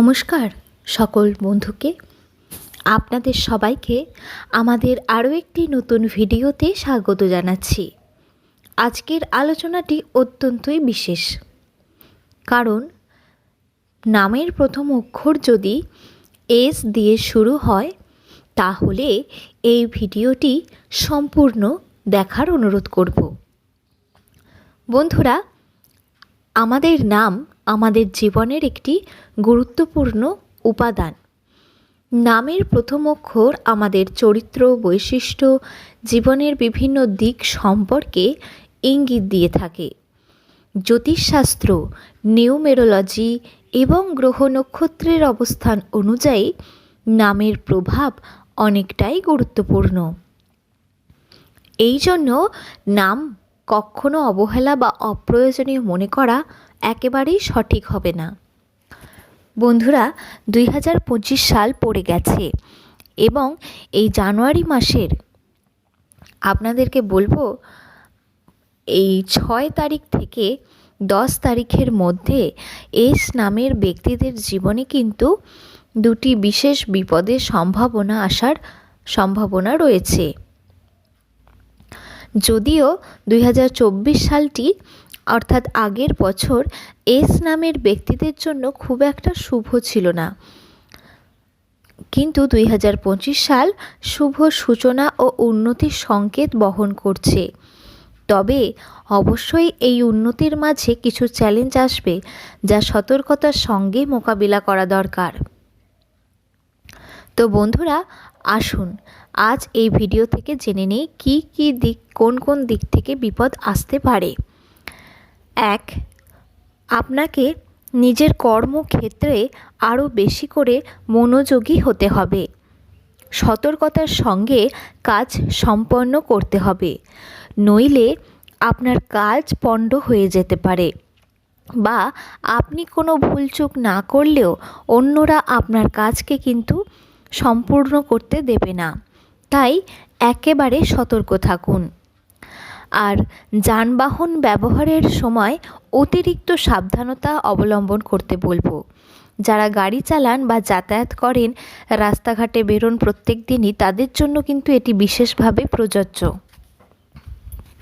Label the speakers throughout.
Speaker 1: নমস্কার সকল বন্ধুকে। আপনাদের সবাইকে আমাদের আরও একটি নতুন ভিডিওতে স্বাগত জানাচ্ছি। আজকের আলোচনাটি অত্যন্তই বিশেষ। কারণ নামের প্রথম অক্ষর যদি এস দিয়ে শুরু হয়, তাহলে এই ভিডিওটি সম্পূর্ণ দেখার অনুরোধ করব। বন্ধুরা আমাদের নাম আমাদের জীবনের একটি গুরুত্বপূর্ণ উপাদান। নামের প্রথম অক্ষর আমাদের চরিত্র, বৈশিষ্ট্য, জীবনের বিভিন্ন দিক সম্পর্কে ইঙ্গিত দিয়ে থাকে। জ্যোতিষশাস্ত্র, নিউমেরোলজি এবং গ্রহ নক্ষত্রের অবস্থান অনুযায়ী নামের প্রভাব অনেকটাই গুরুত্বপূর্ণ। এই জন্য নাম কখনো অবহেলা বা অপ্রয়োজনীয় মনে করা একেবারেই সঠিক হবে না। বন্ধুরা, দুই হাজার পঁচিশ সাল পড়ে গেছে এবং এই জানুয়ারি মাসের আপনাদেরকে বলব, এই ছয় তারিখ থেকে দশ তারিখের মধ্যে এস নামের ব্যক্তিদের জীবনে কিন্তু দুটি বিশেষ বিপদের সম্ভাবনা আসার সম্ভাবনা রয়েছে। যদিও দুই হাজার চব্বিশ সালটি, অর্থাৎ আগের বছর, এস নামের ব্যক্তিদের জন্য খুব একটা শুভ ছিল না। কিন্তু দুই হাজার পঁচিশ সাল শুভ সূচনা ও উন্নতির সংকেত বহন করছে। তবে অবশ্যই এই উন্নতির মাঝে কিছু চ্যালেঞ্জ আসবে যা সতর্কতার সঙ্গে মোকাবিলা করা দরকার। তো বন্ধুরা, আসুন আজ এই ভিডিও থেকে জেনে নেই কী কী দিক, কোন কোন দিক থেকে বিপদ আসতে পারে। এক, আপনাকে নিজের কর্মক্ষেত্রে আরও বেশি করে মনোযোগী হতে হবে। সতর্কতার সঙ্গে কাজ সম্পন্ন করতে হবে। নইলে আপনার কাজ পণ্ড হয়ে যেতে পারে। বা আপনি কোনো ভুলচুক না করলেও অন্যরা আপনার কাজকে কিন্তু সম্পূর্ণ করতে দেবে না। তাই একেবারে সতর্ক থাকুন। আর যানবাহন ব্যবহারের সময় অতিরিক্ত সাবধানতা অবলম্বন করতে বলব। যারা গাড়ি চালান বা যাতায়াত করেন, রাস্তাঘাটে বেরোন প্রত্যেক দিনই তাদের জন্য কিন্তু এটি বিশেষভাবে প্রযোজ্য।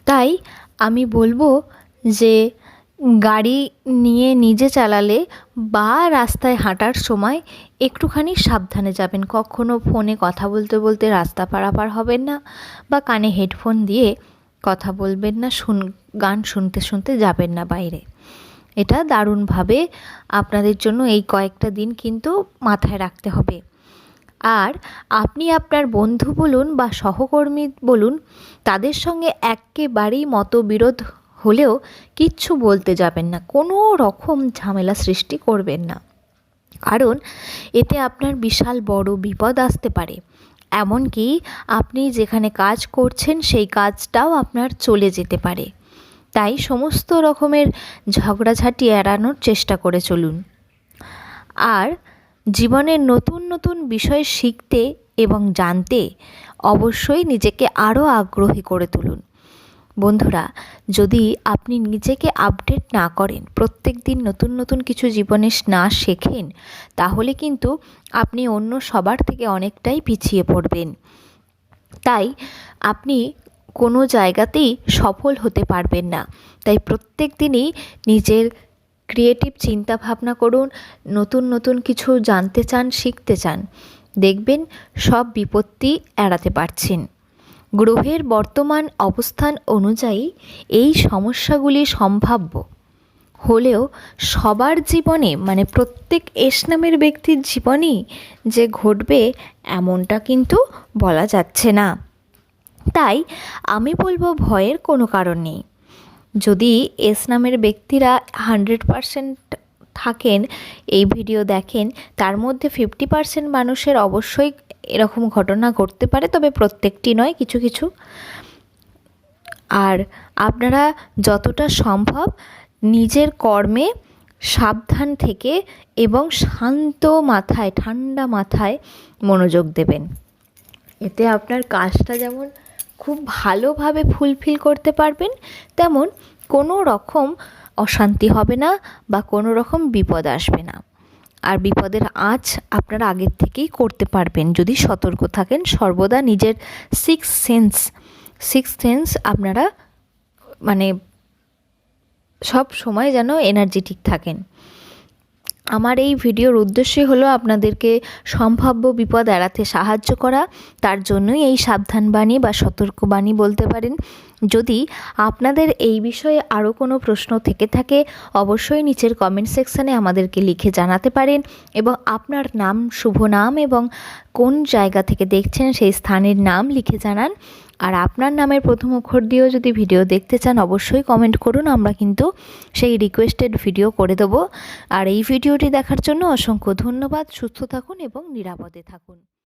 Speaker 1: তাই আমি বলব যে গাড়ি নিয়ে নিজে চালালে বা রাস্তায় হাঁটার সময় একটুখানি সাবধানে যাবেন। কখনও ফোনে কথা বলতে বলতে রাস্তা পারাপার হবেন না বা কানে হেডফোন দিয়ে কথা বলবেন না, শুন, গান শুনতে শুনতে যাবেন না বাইরে। এটা দারুণভাবে আপনাদের জন্য এই কয়েকটা দিন কিন্তু মাথায় রাখতে হবে। আর আপনি আপনার বন্ধু বলুন বা সহকর্মী বলুন, তাদের সঙ্গে একেবারেই মতবিরোধ হলেও কিচ্ছু বলতে যাবেন না, কোনো রকম ঝামেলা সৃষ্টি করবেন না। কারণ এতে আপনার বিশাল বড় বিপদ আসতে পারে। এমনকি আপনি যেখানে কাজ করছেন, সেই কাজটাও আপনার চলে যেতে পারে। তাই সমস্ত রকমের ঝগড়াঝাটি এড়ানোর চেষ্টা করে চলুন। আর জীবনের নতুন নতুন বিষয় শিখতে এবং জানতে অবশ্যই নিজেকে আরও আগ্রহী করে তুলুন। বন্ধুরা, যদি আপনি নিজেকে আপডেট না করেন, প্রত্যেক দিন নতুন নতুন কিছু জীবনে না শেখেন, তাহলে কিন্তু আপনি অন্য সবার থেকে অনেকটাই পিছিয়ে পড়বেন। তাই আপনি কোনো জায়গাতেই সফল হতে পারবেন না। তাই প্রত্যেক দিনই নিজের ক্রিয়েটিভ চিন্তা ভাবনা করুন, নতুন নতুন কিছু জানতে চান, শিখতে চান, দেখবেন সব বিপত্তি এড়াতে পারছেন। গ্রহের বর্তমান অবস্থান অনুযায়ী এই সমস্যাগুলি সম্ভাব্য। হলেও সবার জীবনে মানে প্রত্যেক এস নামের ব্যক্তির জীবনেই যে ঘটবে এমনটা কিন্তু বলা যাচ্ছে না। তাই আমি বলব ভয়ের কোনো কারণ নেই। যদি এস নামের ব্যক্তিরা হান্ড্রেড পারসেন্ট থাকেন, এই ভিডিও দেখেন, তার মধ্যে ফিফটি পারসেন্ট মানুষের অবশ্যই এরকম ঘটনা ঘটতে পারে, তবে প্রত্যেকটি নয়, কিছু কিছু। আর আপনারা যতটা সম্ভব নিজের কর্মে সাবধান থেকে এবং শান্ত মাথায়, ঠান্ডা মাথায় মনোযোগ দেবেন। এতে আপনার কাজটা যেমন খুব ভালোভাবে ফুলফিল করতে পারবেন, তেমন কোনো রকম অশান্তি হবে না বা কোনো রকম বিপদ আসবে না। আর বিপদের আঁচ আপনারা আগের থেকেই করতে পারবেন। যদি সতর্ক থাকেন, সর্বদা নিজের সিক্স সেন্স সিক্স সেন্স আপনারা মানে সব সময় যেন এনার্জেটিক থাকেন। আমার এই ভিডিওর উদ্দেশ্যই হলো আপনাদেরকে সম্ভাব্য বিপদ এড়াতে সাহায্য করা। তার জন্যই এই সাবধানবাণী বা সতর্কবাণী বলতে পারেন। যদি আপনাদের এই বিষয়ে আরও কোনো প্রশ্ন থেকে থাকে, অবশ্যই নিচের কমেন্ট সেকশানে আমাদেরকে লিখে জানাতে পারেন এবং আপনার নাম, শুভ নাম এবং কোন জায়গা থেকে দেখছেন সেই স্থানের নাম লিখে জানান। আর আপনার নামের প্রথম অক্ষর দিয়েও যদি ভিডিও দেখতে চান, অবশ্যই কমেন্ট করুন, আমরা কিন্তু সেই রিকোয়েস্টেড ভিডিও করে দেবো। আর এই ভিডিওটি দেখার জন্য অসংখ্য ধন্যবাদ, সুস্থ থাকুন এবং নিরাপদে থাকুন।